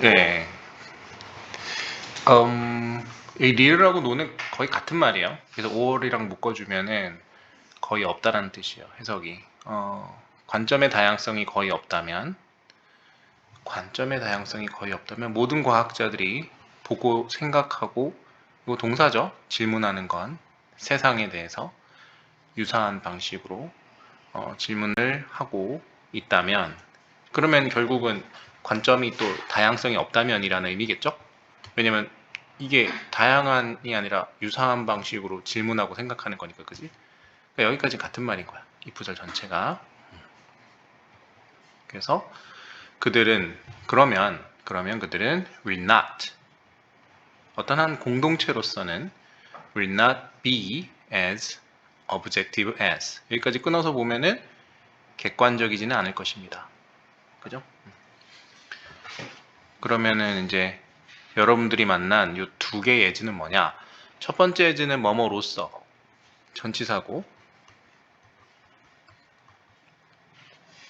네. 음, 이 real하고 no는 거의 같은 말이에요. 그래서 all이랑 묶어주면은 거의 없다라는 뜻이에요. 해석이. 어, 관점의 다양성이 거의 없다면, 관점의 다양성이 거의 없다면 모든 과학자들이 보고 생각하고 이거 동사죠. 질문하는 건 세상에 대해서 유사한 방식으로 어, 질문을 하고 있다면 그러면 결국은 관점이 또 다양성이 없다면이라는 의미겠죠? 왜냐면 이게 다양한이 아니라 유사한 방식으로 질문하고 생각하는 거니까, 그지? 그러니까 여기까지 같은 말인 거야. 이 구절 전체가. 그래서 그들은 그러면 그러면 그들은 will not 어떤 한 공동체로서는 will not be as objective as 여기까지 끊어서 보면은 객관적이지는 않을 것입니다. 그죠? 그러면은 이제 여러분들이 만난 이 두 개의 예지는 뭐냐? 첫 번째 예지는 뭐뭐로서 전치사고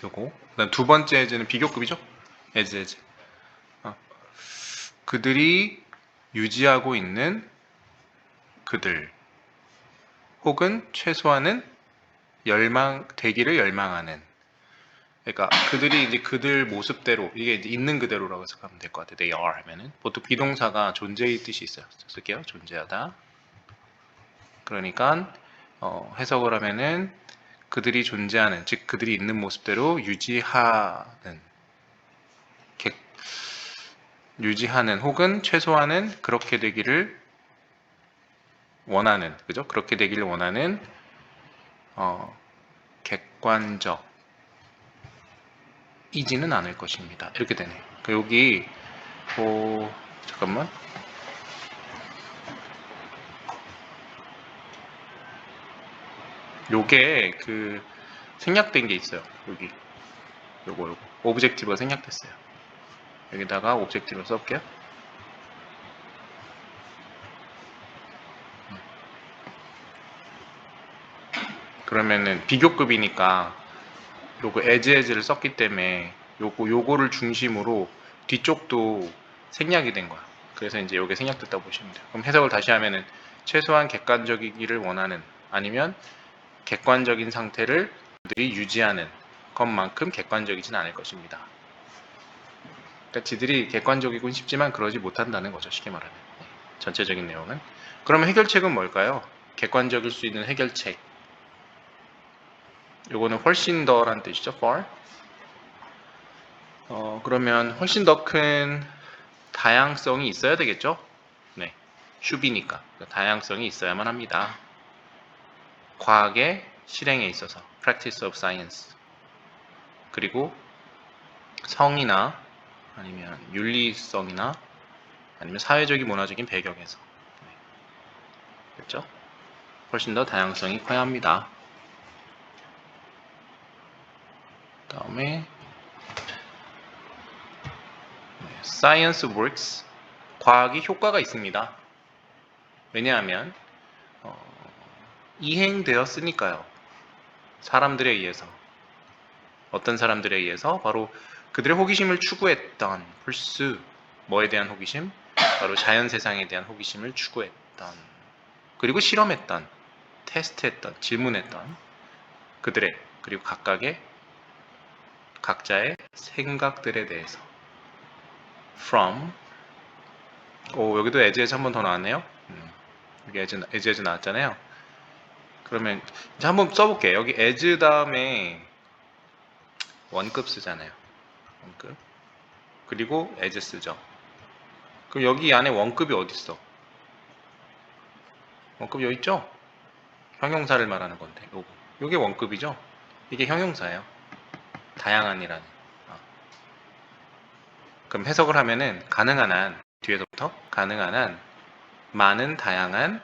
요거 그다음 두 번째 예지는 비교급이죠? as as 어. 그들이 유지하고 있는 그들 혹은 최소한은 열망 되기를 열망하는 그러니까 그들이 이제 그들 모습대로 이게 이제 있는 그대로라고 해석하면 될 것 같아요. They are 하면은 보통 비동사가 존재의 뜻이 있어요. 쓸게요. 존재하다. 그러니까 어, 해석을 하면은 그들이 존재하는 즉 그들이 있는 모습대로 유지하는 객, 유지하는 혹은 최소한은 그렇게 되기를 원하는 그죠? 그렇게 되기를 원하는 어, 객관적 이지는 않을 것입니다. 이렇게 되네. 그 여기 어, 잠깐만. 요게 그 생략된 게 있어요. 여기 요거 요거 오브젝티브가 생략됐어요. 여기다가 오브젝티브를 써볼게요. 그러면은 비교급이니까 요거 as as를 썼기 때문에 요거 요거를 중심으로 뒤쪽도 생략이 된 거야. 그래서 이제 요게 생략됐다고 보시면 돼요. 그럼 해석을 다시 하면은 최소한 객관적이기를 원하는 아니면 객관적인 상태를 그들이 유지하는 것만큼 객관적이진 않을 것입니다. 그러니까 지들이 객관적이군 싶지만 그러지 못한다는 거죠. 쉽게 말하면. 전체적인 내용은. 그러면 해결책은 뭘까요? 객관적일 수 있는 해결책. 요거는 훨씬 더란 뜻이죠. far. 어, 그러면 훨씬 더 큰 다양성이 있어야 되겠죠? 네. 슈비니까. 다양성이 있어야만 합니다. 과학의 실행에 있어서 practice of science. 그리고 성이나 아니면 윤리성이나 아니면 사회적인 문화적인 배경에서 네. 그렇죠? 훨씬 더 다양성이 커야 합니다. 다음에 네, science works 과학이 효과가 있습니다. 왜냐하면 어, 이행되었으니까요. 사람들에 의해서 어떤 사람들에 의해서 바로 그들의 호기심을 추구했던 풀스 뭐에 대한 호기심? 바로 자연 세상에 대한 호기심을 추구했던 그리고 실험했던 테스트했던 질문했던 그들의 그리고 각각의 각자의 생각들에 대해서. From. 오 여기도 에즈에즈 한번 더 나왔네요. 음, 여기 에즈, 에즈에즈 나왔잖아요. 그러면 이제 한번 써볼게요 여기 에즈 다음에 원급 쓰잖아요. 원급. 그리고 에즈 쓰죠. 그럼 여기 안에 원급이 어디 있어? 원급 여기 있죠? 형용사를 말하는 건데 요거. 요게 원급이죠? 이게 형용사예요 다양한이라는. 어. 그럼 해석을 하면은 가능한 한 뒤에서부터 가능한 한 많은 다양한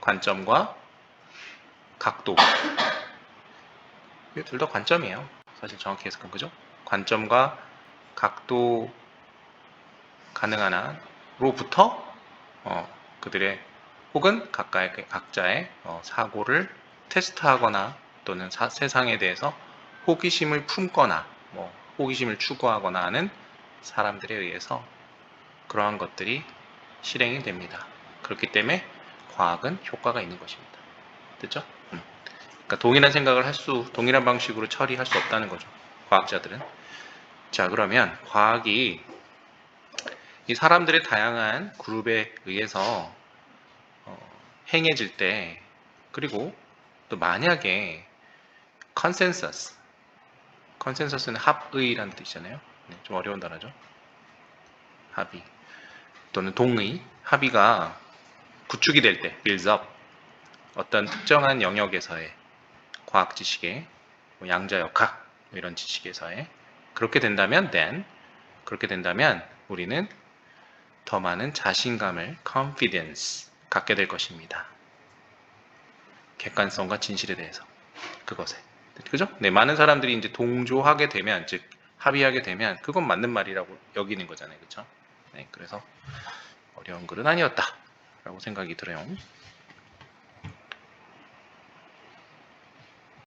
관점과 각도. 이게 둘 다 관점이에요. 사실 정확히 해석은 그죠? 관점과 각도 가능한 한로부터 어, 그들의 혹은 각각의 각자의 어, 사고를 테스트하거나 또는 사, 세상에 대해서 호기심을 품거나 뭐 호기심을 추구하거나 하는 사람들에 의해서 그러한 것들이 실행이 됩니다. 그렇기 때문에 과학은 효과가 있는 것입니다. 됐죠? 음. 그러니까 동일한 생각을 할 수, 동일한 방식으로 처리할 수 없다는 거죠. 과학자들은. 자, 그러면 과학이 이 사람들의 다양한 그룹에 의해서 어, 행해질 때, 그리고 또 만약에 컨센서스, 컨센서스는 합의라는 뜻이잖아요. 네, 좀 어려운 단어죠. 합의 또는 동의, 합의가 구축이 될 때, up, 어떤 특정한 영역에서의 과학 지식의 뭐 양자 역학 뭐 이런 지식에서의 그렇게 된다면 then 그렇게 된다면 우리는 더 많은 자신감을 confidence 갖게 될 것입니다. 객관성과 진실에 대해서 그것에 그죠? 네 많은 사람들이 이제 동조하게 되면 즉 합의하게 되면 그건 맞는 말이라고 여기는 거잖아요, 그렇죠? 네 그래서 어려운 글은 아니었다라고 생각이 들어요.